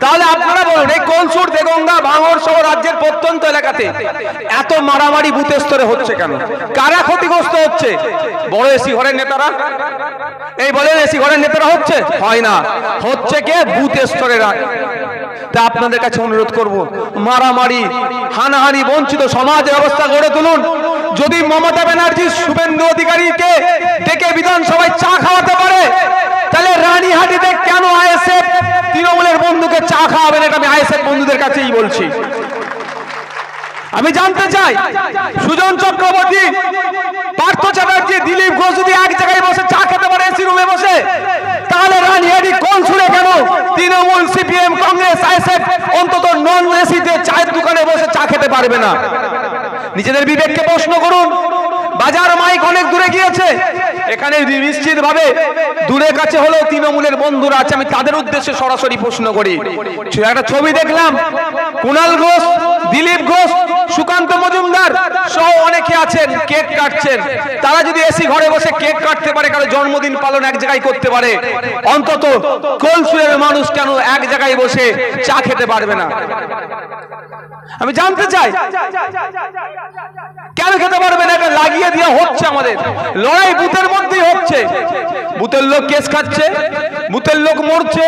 তাহলে আপনারা বলুন, এই কলসুর, দেগঙ্গা ভাঙর সহ রাজ্যের প্রত্যন্ত এলাকাতে এত মারামারি বুথ স্তরে হচ্ছে কেন? কারা ক্ষতিগ্রস্ত হচ্ছে? বড় এসি ঘরের নেতারা? এই বলেন এসি ঘরের নেতারা হচ্ছে? হয় না। হচ্ছে কে? বুথ স্তরেরা তা আপনাদের কাছে অনুরোধ করব, মারামারি, হানাহানি, বঞ্চিত সমাজ ব্যবস্থা গড়ে তুলুন। যদি মমতা ব্যানার্জি শুভেন্দু অধিকারীকে ডেকে বিধানসভায় চা খাওয়াতে পারে, তাহলে রানীহাটিতে কেন আইএসএফ তৃণমূলের বন্ধুকে চা খাওয়াবেন এটা আমি আইএসএফ বন্ধুদের কাছেই বলছি। আমি জানতে চাই, সুজন চক্রবর্তী, পার্থ চ্যাটার্জি, দিলীপ ঘোষ যদি এক জায়গায় বসে চা খেতে পারে এসি রুমে বসে, তাহলে রানীহাটি কোন সুরে কেন তৃণমূল সিপিএম, কংগ্রেস, আইএসএফ, অন্তত নন এসিতে চায়ের দোকানে বসে চা খেতে পারবে না? নিজেদের বিবেককে প্রশ্ন করুন। বাজার মাইক অনেক দূরে গিয়েছে। এখানে নিশ্চিত ভাবে দূরে কাছে হলেও তৃণমূলের বন্ধুরা আছে, আমি তাদের উদ্দেশ্যে সরাসরি প্রশ্ন করি। একটা ছবি দেখলাম কুণাল ঘোষ, দিলীপ ঘোষ, সুকান্ত মজুমদার সহ অনেকে আছেন, কেক কাটছেন। তারা যদি এসি ঘরে বসে কেক কাটতে পারে কারও জন্মদিন পালন এক জায়গায় করতে পারে, অন্তত কোলসুরের মানুষ কেন এক জায়গায় বসে চা খেতে পারবে না? আমি জানতে চাই, কেন খেতে পারবে না? এটা লাগিয়ে দিয়ে হচ্ছে আমাদের। লড়াই বুথের মধ্যেই হচ্ছে। বুথের লোক কেস খাচ্ছে, বুথের লোক মরছে,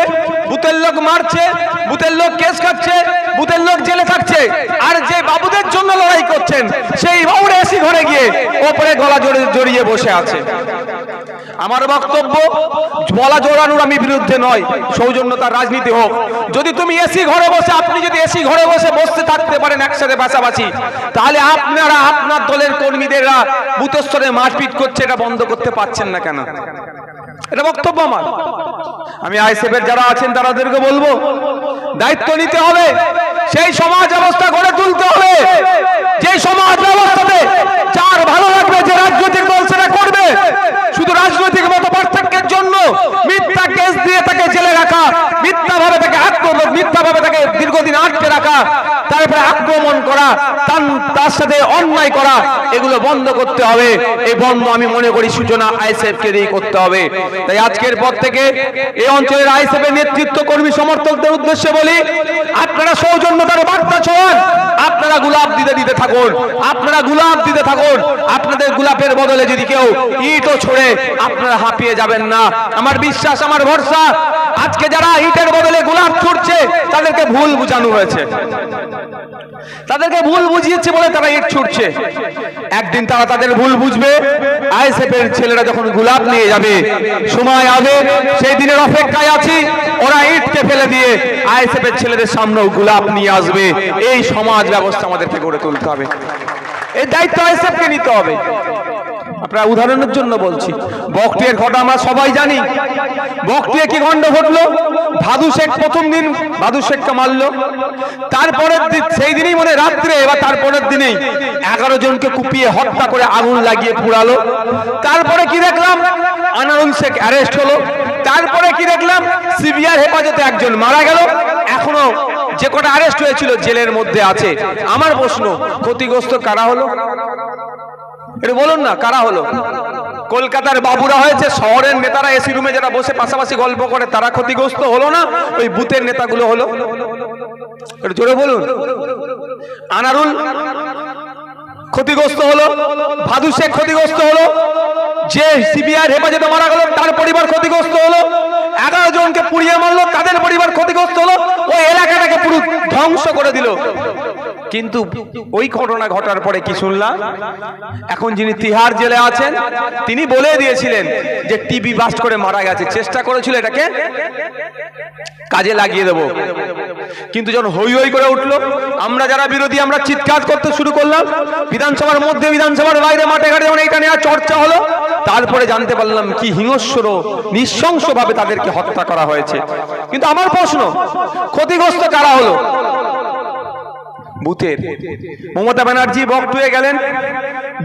বুথের লোক মারছে, বুথের লোক কেস খাচ্ছে, বুথের লোক জেলে থাকছে। আর যে বাবুদের জন্য লড়াই করছেন, সেই বাবুরা এসি ঘরে গিয়ে ওপরে গলা জড়িয়ে বসে আছে। আমার বক্তব্য, বলা জোড়ানোর আমি বিরুদ্ধে নয় সৌজন্যতার রাজনীতি হোক। যদি তুমি এসি ঘরে বসে, আপনি যদি এসি ঘরে বসে বসতে থাকতে পারেন একসাথে পাশাপাশি তাহলে আপনারা আপনার দলের কর্মীদেররা বুথস্তরে মারপিট করছে, এটা বন্ধ করতে পারছেন না কেন? এটা বক্তব্য আমার। আমি আইসিএফ এর যারা আছেন তাদেরকে বলব, দায়িত্ব নিতে হবে, সেই সমাজ ব্যবস্থা গড়ে তুলতে হবে। যে সমাজ ব্যবস্থাতে যার ভালো লাগবে, যে রাজনৈতিক দল সেটা করবে শুধু রাজনৈতিক মত পার্থক্যের জন্য মিথ্যা কেস দিয়ে তাকে জেলে রাখা মিথ্যা ভাবে তাকে আক্রমণ মিথ্যা ভাবে তাকে দীর্ঘদিন আটকে রাখা তারপরে আক্রমণ করা তার- তার সাথে অন্যায় করা এগুলো বন্ধ করতে হবে। এই বন্ধ আমি মনে করি সূচনা আইএসএফ কে দিয়ে করতে হবে। তাই আজকের পর থেকে এই অঞ্চলের আইএসএফ এর নেতৃত্ব কর্মী সমর্থকদের উদ্দেশ্যে বলি, আপনারা সৌজন্যতার বার্তা ছোঁয়ান আপনারা গুলাব দিতে দিতে থাকুন। আপনারা গুলাব দিতে থাকুন। আপনাদের গোলাপের বদলে যদি কেউ ইটও ছড়ে, আপনারা হাঁপিয়ে যাবেন না। আমার বিশ্বাস, আমার ভরসা, আজকে যারা ইটের বদলে গোলাপ ছুটছে তাদেরকে ভুল বুঝানো হয়েছে। তাদেরকে ভুল বুঝিয়েছে বলে তারা ইট ছুটছে একদিন তারা তাদের ভুল বুঝবে। আইএসএফ এর ছেলেরা যখন গোলাপ নিয়ে যাবে, সময় আগে সেই দিনের অপেক্ষায় আছি, ওরা ইটকে ফেলে দিয়ে আইএসএফ এর ছেলেদের সামনেও গোলাপ নিয়ে আসবে। এই সমাজ ব্যবস্থা আমাদেরকে গড়ে তুলতে হবে। এই দায়িত্ব আইএসএফ কে নিতে হবে। আপনারা উদাহরণের জন্য বলছি। বকটিয়ের ঘটনা আমরা সবাই জানি। বকটিয়ে কি গন্ড ঘটলো? ভাদু শেখ প্রথম দিন ভাদু শেখকে মারলো। তারপরের দিন, সেই দিনই মনে রাত্রে বা তারপরের দিনেই এগারো জনকে কুপিয়ে হত্যা করে আগুন লাগিয়ে পুড়ালো। তারপরে কি দেখলাম? আনারুল শেখ অ্যারেস্ট হলো। তারপরে কি দেখলাম? সিবিআর হেফাজতে একজন মারা গেল। এখনও যে কটা অ্যারেস্ট হয়েছিল জেলের মধ্যে আছে। আমার প্রশ্ন, ক্ষতিগ্রস্ত কারা হলো? এটা বলুন না, কারা হলো? কলকাতার বাবুরা হয়েছে, শহরের নেতারা এসি রুমে যারা বসে পাশাপাশি গল্প করে, তারা ক্ষতিগ্রস্ত হলো না? ওই বুথের নেতাগুলো হলো? একটু জোরে বলুন। আনারুল ক্ষতিগ্রস্ত হলো, ভাদু শেখ ক্ষতিগ্রস্ত হলো, যে সিবিআই হেফাজতে মারা গেল, তার পরিবার ক্ষতিগ্রস্ত হলো। এগারো জনকে পুড়িয়ে মারলো, তাদের পরিবার ক্ষতিগ্রস্ত হলো ওই এলাকাটাকে পুরো ধ্বংস করে দিল। কিন্তু ওই ঘটনা ঘটার পরে কি শুনলাম? এখন যিনি তিহার জেলে আছেন, তিনি বলে দিয়েছিলেন যে টিবি বাস্ট করে মারা গেছে। চেষ্টা করেছিল এটাকে কাজে লাগিয়ে দেব। কিন্তু যখন হই হই করে উঠল, আমরা যারা বিরোধী, আমরা চিৎকার করতে শুরু করলাম। বিধানসভার মধ্যে, বিধানসভার বাইরে, মাঠে ঘাটে যখন এইটা নিয়ে চর্চা হলো, তারপরে জানতে পারলাম কি হিংস্র, নৃশংসভাবে তাদেরকে হত্যা করা হয়েছে। কিন্তু আমার প্রশ্ন, ক্ষতিগ্রস্ত কারা হলো? বুথের। মমতা ব্যানার্জি বক্তব্যে গেলেন।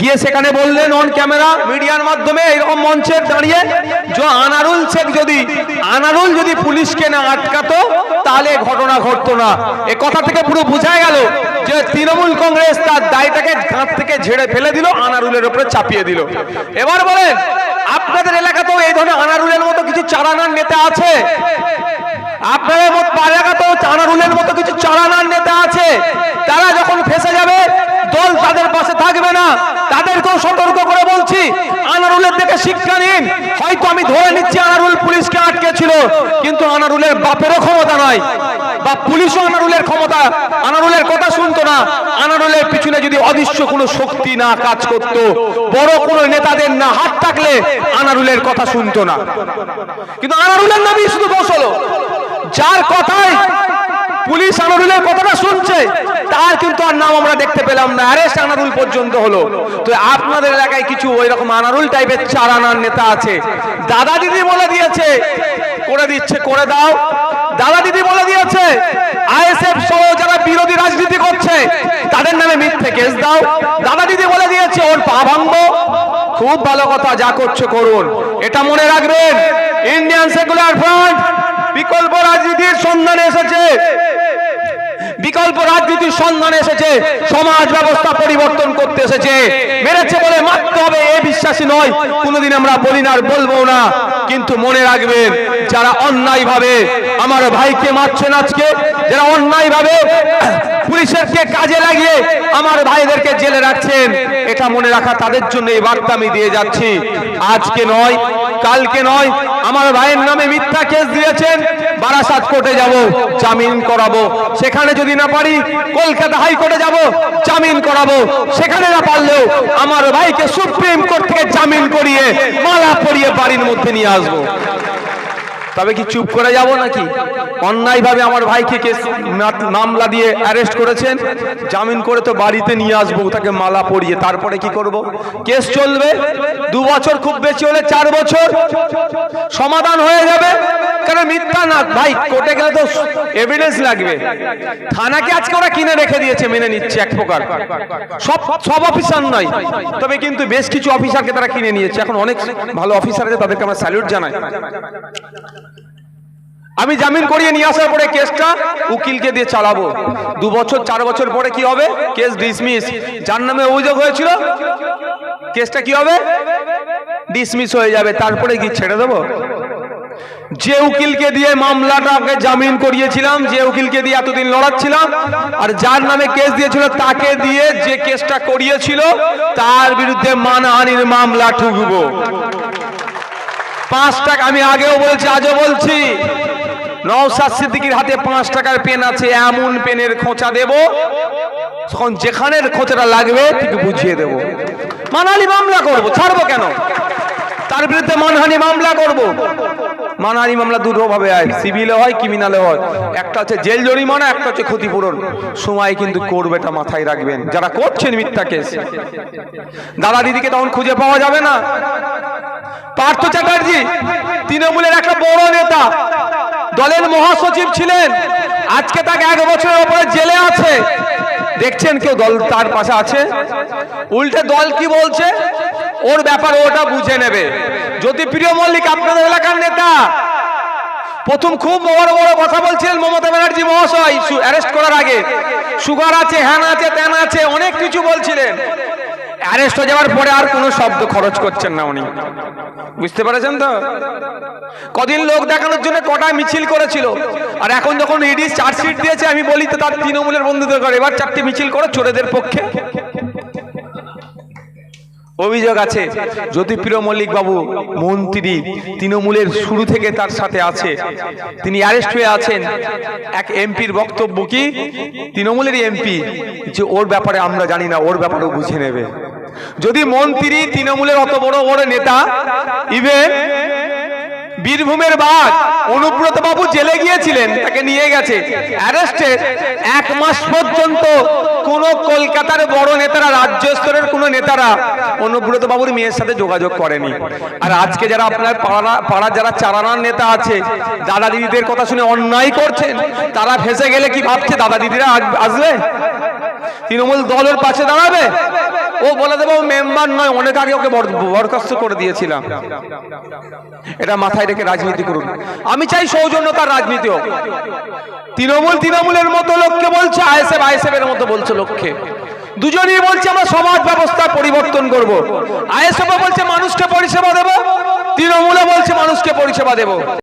গিয়ে সেখানে বললেন অন ক্যামেরা মিডিয়ার মাধ্যমে এরকম মঞ্চে দাঁড়িয়ে যে, আনারুল শেখ যদি, আনারুল যদি পুলিশকে না আটকাতো, তাহলে ঘটনা ঘটতো না। এ কথা থেকে পুরো বোঝা গেল যে তৃণমূল কংগ্রেস তার দায়টাকে ঘাট থেকে ঝেড়ে ফেলে দিল, আনারুলের উপরে চাপিয়ে দিল। এবার বলেন, আপনাদের এলাকাতেও এই ধরনের আনারুলের মতো কিছু চারানার নেতা আছে? আপনাদের মত পাড়াগাতেও চানারুলের মতো কিছু চালানার নেতা আছে তারা যখন ফেসে যাবে দল তাদের থাকবে না। তাদেরকেও সতর্ক করে বলছি, আনারুলের থেকে শিক্ষা নিন। হয়তো আমি ধরে নিচ্ছি আনারুল পুলিশকে আটকে ছিল কিন্তু আনারুলের বাপেরও ক্ষমতা নাই। বা পুলিশও আনারুলের ক্ষমতা, আনারুলের কথা শুনতো না। আনারুলের পিছনে যদি অদৃশ্য কোনো শক্তি না কাজ করত, বড় কোনো নেতাদের না হাত থাকলে আনারুলের কথা শুনতো না। কিন্তু আনারুলের নামই শুধু হলো যার কথায় পুলিশ আনারুলের কথাটা শুনছে, তার কিন্তু আর নাম আমরা দেখতে পেলাম না। অ্যারেস্ট আনারুল পর্যন্ত হলো। তো আপনাদের এলাকায় কিছু ওই রকম আনারুল টাইপের চার আনার নেতা আছে। দাদা দিদি বলে দিয়েছে, করে দিচ্ছে, করে দাও। দাদা দিদি বলে দিয়েছে, আইএসএফ সহ যারা বিরোধী রাজনীতি করছে, তাদের নামে মিথ্যে কেস দাও। দাদা দিদি বলে দিয়েছে, ওর পা ভাঙবো। খুব ভালো কথা, যা করছে করুন। এটা মনে রাখবেন ইন্ডিয়ান সেকুলার ফ্রন্ট বিকল্প রাজনীতির সন্ধানে এসেছে। বিকল্প রাজনীতির সন্ধানে এসেছে, সমাজ ব্যবস্থা পরিবর্তন করতে এসেছে। মেরেছে বলে মারতে হবে, এ বিশ্বাসী নয়। কোনোদিন আমরা বলি না আর বলব না। কিন্তু মনে রাখবেন, যারা অন্যায় ভাবে, আমার ভাইকে মারছেন আজকে, যারা অন্যায় ভাবে, পুলিশেরকে কাজে লাগিয়ে আমার ভাইদেরকে জেলে রাখছেন, এটা মনে রাখা তাদের জন্য এই বার্তা আমি দিয়ে যাচ্ছি। আজকে নয়, কালকে নয়, আমার ভাইয়ের নামে মিথ্যা কেস দিয়েছেন বারাসাত কোর্টে যাব, জামিন করাবো। সেখানে যদি না পারি, কলকাতা হাইকোর্টে যাব, জামিন করাবো। সেখানে না পারলেও আমার ভাইকে সুপ্রিম কোর্ট থেকে জামিন করিয়ে মালা পরিয়ে বাড়ির মধ্যে নিয়ে আসব। তবে কি চুপ করে যাব নাকি? অন্যায়ভাবে আমার ভাইকে কেস মামলা দিয়ে অ্যারেস্ট করেছেন। জামিন করে তো বাড়িতে নিয়ে আসব, তাকে মালা পরিয়ে। তারপরে কি করব? কেস চলবে। দু বছর খুব বেশি হলে চার বছর। সমাধান হয়ে যাবে। কেন মিথ্যা না? ভাই, কোর্টে গেলে তো এভিডেন্স লাগবে। থানাকে আজকে ওরা কিনে রেখে দিয়েছে, মেনে নিচ্ছে এক প্রকার। সব সব অফিসার নয়। তবে কিন্তু বেশ কিছু অফিসারকে তারা কিনে নিয়েছে। এখন অনেক ভালো অফিসার আছে, তাদেরকে আমরা স্যালুট জানাই। আমি জামিন করিয়ে নিয়ে আসার পরে কেসটা উকিলকে দিয়ে চালাবো। দু বছর, চার বছর পরে কি হবে? কেস ডিসমিস যার নামে অভিযোগ হয়েছিল, কেসটা কি হবে? ডিসমিস হয়ে যাবে। তারপরে কি ছেড়ে দেবো? যে উকিলকে দিয়ে মামলাটাকে জামিন করিয়েছিলাম, যে উকিলকে দিয়ে এতদিন লড়াচ্ছিলাম, আর যার নামে কেস দিয়েছিল, তাকে দিয়ে যে কেসটা করিয়েছিল, তার বিরুদ্ধে মানহানির মামলা ঠুকবো। পাঁচ টাকা, আমি আগেও বলছি, আজও বলছি নওসাদ সিদ্দিকির হাতে পাঁচ টাকার পেন আছে, এমন পেনের খোঁচা দেব। তখন যেখানের খোঁচাটা লাগবে ঠিক বুঝিয়ে দেব। মানালি মামলা করব, ছাড়বো কেন? তার বিরুদ্ধে মানহানি মামলা করব। মানহানি মামলা দুটো ভাবে হয় সিভিলে হয়, ক্রিমিনালে হয়। একটা হচ্ছে জেল জরিমানা, একটা হচ্ছে ক্ষতিপূরণ। সময় কিন্তু করবে এটা মাথায় রাখবেন। যারা করছেন মিথ্যা কেস, দাদা দিদিকে তখন খুঁজে পাওয়া যাবে না। পার্থ চ্যাটার্জি, তৃণমূলের একটা বড় নেতা। দলের মহাসচিব ছিলেন। আজকে তাকে এক বছরের উপরে জেলে আছে। দেখছেন কেউ দল তার পাশে আছে? উল্টে দল কি বলছে? ওর ব্যাপারে ওটা বুঝে নেবে। যদি প্রিয় মল্লিক আপনাদের এলাকার নেতা প্রথম খুব বড় বড় কথা বলছিলেন মমতা ব্যানার্জি মহাশয় অ্যারেস্ট করার আগে। সুগার আছে, হ্যান আছে, ত্যান আছে, অনেক কিছু বলছিলেন। অ্যারেস্ট হয়ে যাওয়ার পরে আর কোনো শব্দ খরচ করছেন না উনি। বুঝতে পেরেছেন তো? কদিন লোক দেখানোর জন্য কটা মিছিল করেছিল। আর এখন যখন ইডি চার্জশিট দিয়েছে, আমি বলি তো তার তৃণমূলের বন্ধুদের করে এবার চারটি মিছিল করে চোরেদের পক্ষে। অভিযোগ আছে, জ্যোতিপ্রিয় মল্লিক বাবু, মন্ত্রী, তৃণমূলের শুরু থেকে তার সাথে আছে। তিনি অ্যারেস্ট হয়ে আছেন। এক এমপির বক্তব্য কি? তৃণমূলেরই এমপি। যে ওর ব্যাপারে আমরা জানি না, ওর ব্যাপারেও বুঝে নেবে। যদি মন্ত্রী তৃণমূলের অত বড় বড় নেতা ইভেন বীরভূমের বাঘ অনুব্রত বাবু জেলে গিয়েছিলেন, তাকে নিয়ে গেছে। অ্যারেস্টে এক মাস পর্যন্ত কোন কলকাতার বড় নেতারা, রাজ্য স্তরের কোন নেতারা অনুব্রত বাবুর মেয়ের সাথে যোগাযোগ করেনি। আর আজকে যারা আপনার পাড়া, পাড়ার যারা চারানার নেতা আছে, দাদা দিদিদের কথা শুনে অন্যায় করছেন, তারা ফেসে গেলে কি ভাবছে? দাদা দিদিরা আসবে? তৃণমূল দলের পাশে দাঁড়াবে? ও বলে দেবো মেম্বার নয়, অনেক আগে ওকে বরখাস্ত করে দিয়েছিলাম। এটা মাথায় রেখে রাজনীতি করুন। আমি চাই সৌজন্যতার রাজনীতি হোক। তৃণমূল তৃণমূলের মতো লোককে বলছে, আইএসএফ আইএসএফ এর মতো বলছে লোককে। দুজনেই বলছে, আমরা সমাজ ব্যবস্থা পরিবর্তন করব। আইএসএফ বলছে, মানুষকে পরিষেবা দেব। তৃণমূলও বলছে, মানুষকে পরিষেবা দেব।